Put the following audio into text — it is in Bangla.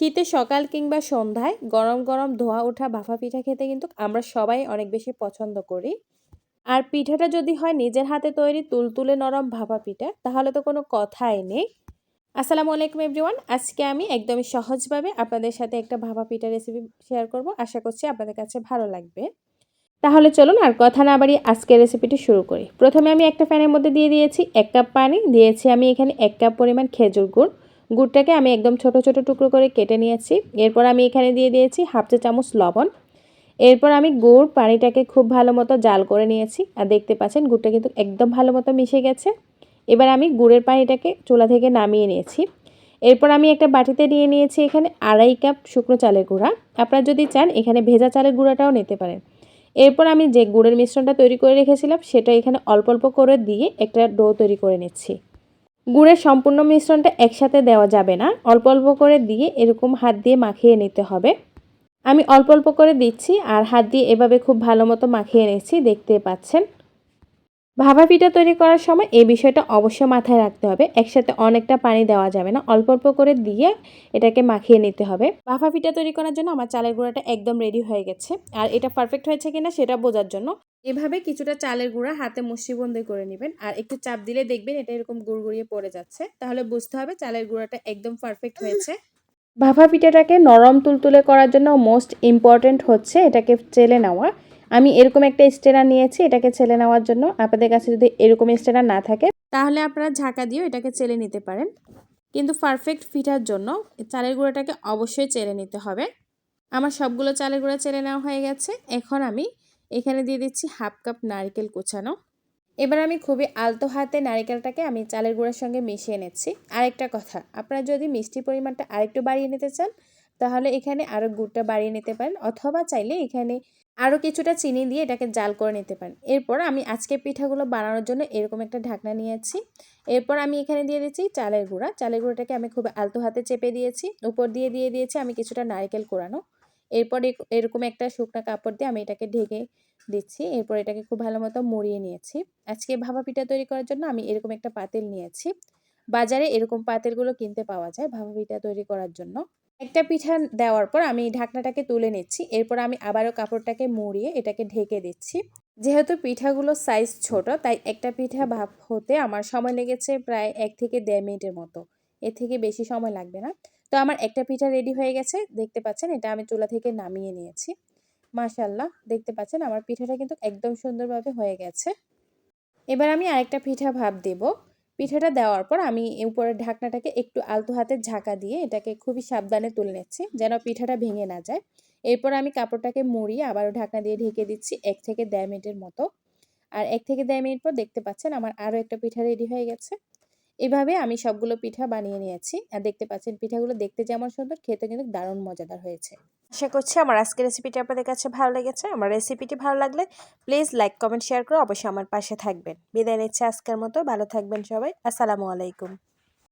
শীতে সকাল কিংবা সন্ধ্যায় গরম গরম ধোয়া ওঠা ভাপা পিঠা খেতে কিন্তু আমরা সবাই অনেক বেশি পছন্দ করি। আর পিঠাটা যদি হয় নিজের হাতে তৈরি তুলতুলে নরম ভাপা পিঠা, তাহলে তো কোনো কথাই নেই। আসসালামু আলাইকুম এভরিওয়ান, আজকে আমি একদমই সহজভাবে আপনাদের সাথে একটা ভাপা পিঠা রেসিপি শেয়ার করব। আশা করছি আপনাদের কাছে ভালো লাগবে। তাহলে চলুন আর কথা না বাড়িয়ে আজকের রেসিপিটি শুরু করি। প্রথমে আমি একটা ফ্যানের মধ্যে দিয়ে দিয়েছি এক কাপ পানি, দিয়েছি আমি এখানে এক কাপ পরিমাণ খেজুর গুড়। গুড়টাকে আমি একদম ছোট ছোট টুকরো করে কেটে নিয়েছি। এরপর আমি এখানে দিয়ে দিয়েছি হাফ চা চামচ লবণ। এরপর আমি গুড় পানিটাকে খুব ভালো মতো জাল করে নিয়েছি। আর দেখতে পাচ্ছেন, গুড়টা কিন্তু একদম ভালো মতো মিশে গেছে। এবার আমি গুড়ের পানিটাকে চুলা থেকে নামিয়ে নিয়েছি। এরপর আমি একটা বাটিতে নিয়ে নিয়েছি এখানে আড়াই কাপ শুকনো চালের গুঁড়া। আপনারা যদি চান, এখানে ভেজা চালের গুঁড়াটাও নিতে পারেন। এরপর আমি যে গুড়ের মিশ্রণটা তৈরি করে রেখেছিলাম, সেটা এখানে অল্প অল্প করে দিয়ে একটা ডো তৈরি করে নিচ্ছি। গুড়ের সম্পূর্ণ মিশ্রণটা একসাথে দেওয়া যাবে না। অল্প অল্প করে দিয়ে এরকম হাত দিয়ে মাখিয়ে নিতে হবে। আমি অল্প অল্প করে দিচ্ছি আর হাত দিয়ে এভাবে খুব ভালো মতো মাখিয়ে নিচ্ছি, দেখতে পাচ্ছেন। ভাবা পিঠা তৈরি করার সময় এই বিষয়টা অবশ্যই মাথায় রাখতে হবে। একসাথে অনেকটা পানি দেওয়া যাবে না। অল্প অল্প করে দিয়ে এটাকে মাখিয়ে নিতে হবে। ভাপা পিঠা তৈরি করার জন্য আমার চালের গুঁড়াটা একদম রেডি হয়ে গেছে। আর এটা পারফেক্ট হয়েছে কিনা সেটা বোঝার জন্য এভাবে কিছুটা চালের গুঁড়া হাতে মুষ্টিবন্দি করে নেবেন আর একটু চাপ দিলে দেখবেন এটা এরকম গুড়গুড়িয়ে পড়ে যাচ্ছে। তাহলে বুঝতে হবে চালের গুঁড়াটা একদম পারফেক্ট হয়েছে। ভাপা পিঠাটাকে নরম তুলতুলে করার জন্য মোস্ট ইম্পর্ট্যান্ট হচ্ছে এটাকে চেলে নেওয়া। আমি এরকম একটা স্টেনার নিয়েছি, এটাকে ছেলে নেওয়ার জন্য আপনাদের কাছে যদি এরকম স্টেনার না থাকে, তাহলে আপনারা ঝাঁকা দিয়েও এটাকে চেলে নিতে পারেন। কিন্তু পারফেক্ট ফিটার জন্য চালের গুঁড়াটাকে অবশ্যই চেলে নিতে হবে। আমার সবগুলো চালের গুঁড়া চেলে নেওয়া হয়ে গেছে। এখন আমি এখানে দিয়ে দিচ্ছি হাফ কাপ নারকেল কুচানো। এবার আমি খুবই আলতো হাতে নারিকেলটাকে আমি চালের গুঁড়ার সঙ্গে মিশিয়ে নিচ্ছি। আরেকটা কথা, আপনারা যদি মিষ্টির পরিমাণটা আরেকটু বাড়িয়ে নিতে চান, তাহলে এখানে আরও গুড়টা বাড়িয়ে নিতে পারেন, অথবা চাইলে এখানে আরও কিছুটা চিনি দিয়ে এটাকে জাল করে নিতে পারেন। এরপর আমি আজকে পিঠাগুলো বানানোর জন্য এরকম একটা ঢাকনা নিয়েছি। এরপর আমি এখানে দিয়ে দিচ্ছি চালের গুঁড়া। চালের গুঁড়োটাকে আমি খুব আলতো হাতে চেপে দিয়েছি। উপর দিয়ে দিয়ে দিয়েছি আমি কিছুটা নারকেল কোরানো এরপর এরকম একটা শুকনা কাপড় দিয়ে আমি এটাকে ঢেকে দিচ্ছি। এরপর এটাকে খুব ভালো মতো মুড়িয়ে নিয়েছি। আজকে ভাপা পিঠা তৈরি করার জন্য আমি এরকম একটা পাতিল নিয়েছি। বাজারে এরকম পাতিলগুলো কিনতে পাওয়া যায় ভাপা পিঠা তৈরি করার জন্য। একটা পিঠা দেওয়ার পর আমি ঢাকনাটাকে তুলে নিচ্ছি। এরপর আমি আবারও কাপড়টাকে মুড়িয়ে এটাকে ঢেকে দিচ্ছি। যেহেতু পিঠাগুলো সাইজ ছোট, তাই একটা পিঠা ভাপ হতে আমার সময় লেগেছে প্রায় এক থেকে দেড় মিনিটের মতো। এর থেকে বেশি সময় লাগবে না। তো আমার একটা পিঠা রেডি হয়ে গেছে। দেখতে পাচ্ছেন, এটা আমি চুলা থেকে নামিয়ে নিয়েছি। মাশাল্লাহ দেখতে পাচ্ছেন আমার পিঠাটা কিন্তু একদম সুন্দরভাবে হয়ে গেছে। এবার আমি আরেকটা পিঠা ভাব দেব। পিঠাটা দেওয়ার পর আমি উপরের ঢাকনাটাকে একটু আলতো হাতে ঝাঁকা দিয়ে এটাকে খুবই সাবধানে তুলে নিচ্ছি, যেন পিঠাটা ভেঙে না যায়। এরপর আমি কাপড়টাকে মুড়িয়ে আবারও ঢাকনা দিয়ে ঢেকে দিচ্ছি এক থেকে দেড় মিনিটের মতো। আর এক থেকে দেড় মিনিট পর দেখতে পাচ্ছেন আমার আরও একটা পিঠা রেডি হয়ে গেছে। এভাবে আমি সবগুলো পিঠা বানিয়ে নিয়েছি। আর দেখতে পাচ্ছেন, পিঠাগুলো দেখতে যেমন সুন্দর, খেতে কিন্তু দারুণ মজাদার হয়েছে। আশা করছি আমার আজকের রেসিপিটি আপনাদের কাছে ভালো লেগেছে। আমার রেসিপিটি ভালো লাগলে প্লিজ লাইক কমেন্ট শেয়ার করে অবশ্যই আমার পাশে থাকবেন। বিদায় নিচ্ছে আজকের মতো। ভালো থাকবেন সবাই। আসসালামু আলাইকুম।